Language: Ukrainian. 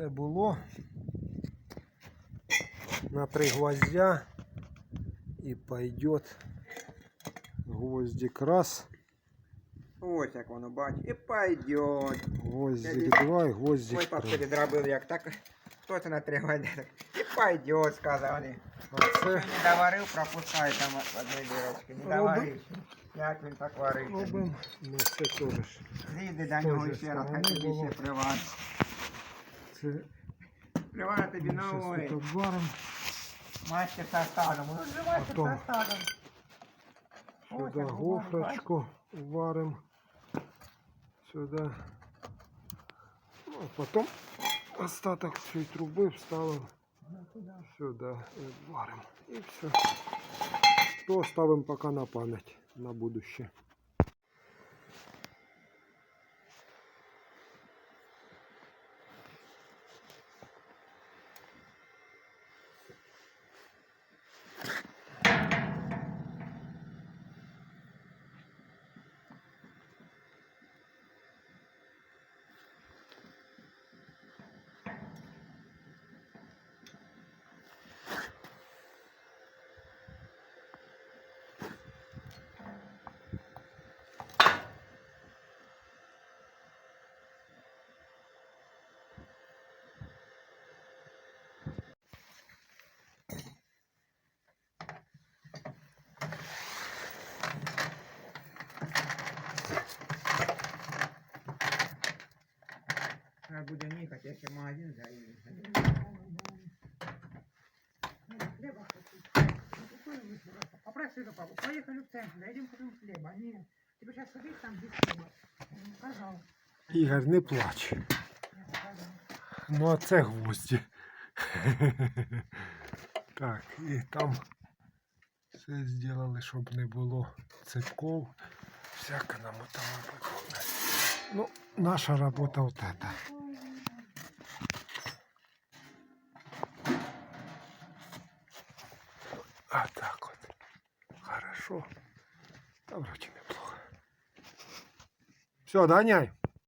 Все було. На три гвоздя. І пойдет гвоздик раз, Ось як воно бач. І пойдет. гвоздик два і Ой, гвоздик пап три. передробив як так. Хто це на три години? І пойдет, сказали. А це не доварив, пропускай там одної дірочки. Не Роби. доварив. Як він так варив? робимо. Ну це теж. Зійди до нього ще раз, хай тобі ще привар. Це Привар тобі щас новий. Мастер со стадом. Ну, Потом. со Сюди гофрочку варимо. Сюди. Ну, а потім остаток цієї труби вставимо сюди і варимо. І все. То ставимо поки на пам'ять на будущее. Треба буде їхати, я ще в магазин заїду. Хлеба хочу. Попроси до папу. Поехали в центр, дойдем купим хлеба. Нет, тебе сейчас садись там без хлеба. Я. Ігор, не плач. Ну а це гвозді. Так, і там все зробили, щоб не було цепков. Всяке намотало подобне. Ну, наша робота вот эта. А так вот. Хорошо. Та вроде неплохо. Все, доняй.